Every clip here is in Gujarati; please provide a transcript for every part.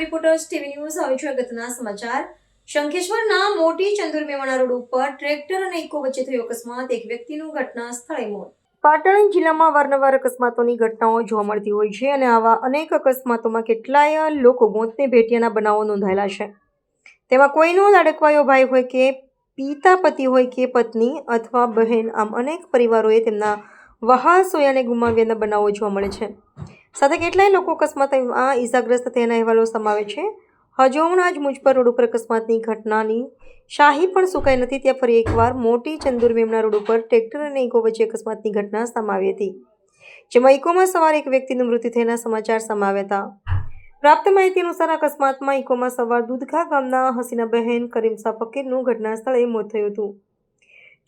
રિપોર્ટર્સ ટીવી ન્યૂઝ આવી છે અગત્યના સમાચાર. શંખેશ્વરના મોટી ચંદુર મેવાણા રોડ ઉપર ટ્રેક્ટર અને ઇકો વચ્ચે થયો અકસ્માત. એક વ્યક્તિનું ઘટના સ્થળે મોત. પાટણ જિલ્લામાં વારંવાર અકસ્માતોની ઘટનાઓ જોવા મળતી હોય છે અને આવા અનેક અકસ્માતોમાં કેટલાય લોકો મોતને ભેટિયાના બનાવો નોંધાયેલા છે. તેમાં કોઈનો લાડકવાયો ભાઈ હોય કે પિતા પતિ હોય કે પત્ની અથવા બહેન આમ અનેક પરિવારોએ તેમના વહાસોયાને ગુમાવ્યાના બનાવો જોવા મળે છે. સાથે કેટલાય લોકો અકસ્માતમાં ઈજાગ્રસ્ત થયાના અહેવાલો સમાવે છે. હજુ હમણાં જ મુજપર રોડ ઉપર અકસ્માતની ઘટનાની શાહી પણ સુકાઈ નથી. ત્યાં ફરી એકવાર મોટી ચંદુર મેમના રોડ ઉપર ટ્રેક્ટર અને ઇકો વચ્ચે અકસ્માતની ઘટના સમાવી હતી, જેમાં ઇકોમાં સવાર એક વ્યક્તિનું મૃત્યુ થયાના સમાચાર સમાવ્યા હતા. પ્રાપ્ત માહિતી અનુસાર અકસ્માતમાં ઇકોમાં સવાર દૂધખા ગામના હસીના બહેન કરીમસા ફકીરનું ઘટના સ્થળે મોત થયું હતું.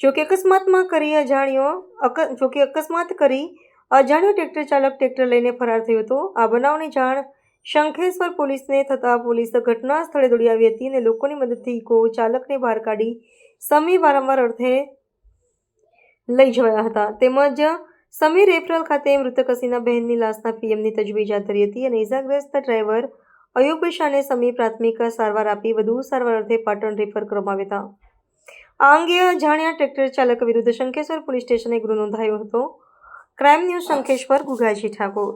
જોકે અકસ્માતમાં કરી અજાણ્યો જોકે અકસ્માત કરી અજાણ્યો ટ્રેક્ટર ચાલક ટ્રેક્ટર લઈને ફરાર થયો હતો. આ બનાવની જાણ શંખેશ્વર પોલીસને થતાં પોલીસ ઘટના સ્થળે દોડી આવી હતી અને લોકોની મદદથી ઇકો ચાલકને બહાર કાઢી સમી વારંવાર અર્થે લઈ જવાયા હતા. તેમજ સમી રેફરલ ખાતે મૃતક હસીના બહેનની લાશના પીએમની તજવીજ હાથ ધરી હતી અને ઇજાગ્રસ્ત ડ્રાઈવર અયુબ શાહને સમી પ્રાથમિક સારવાર આપી વધુ સારવાર અર્થે પાટણ રેફર કરવામાં આવ્યા હતા. આ અંગે અજાણ્યા ટ્રેક્ટર ચાલક વિરુદ્ધ શંખેશ્વર પોલીસ સ્ટેશને ગુનો નોંધાયો હતો. Crime news Shankheshwar Gugaji Thakor.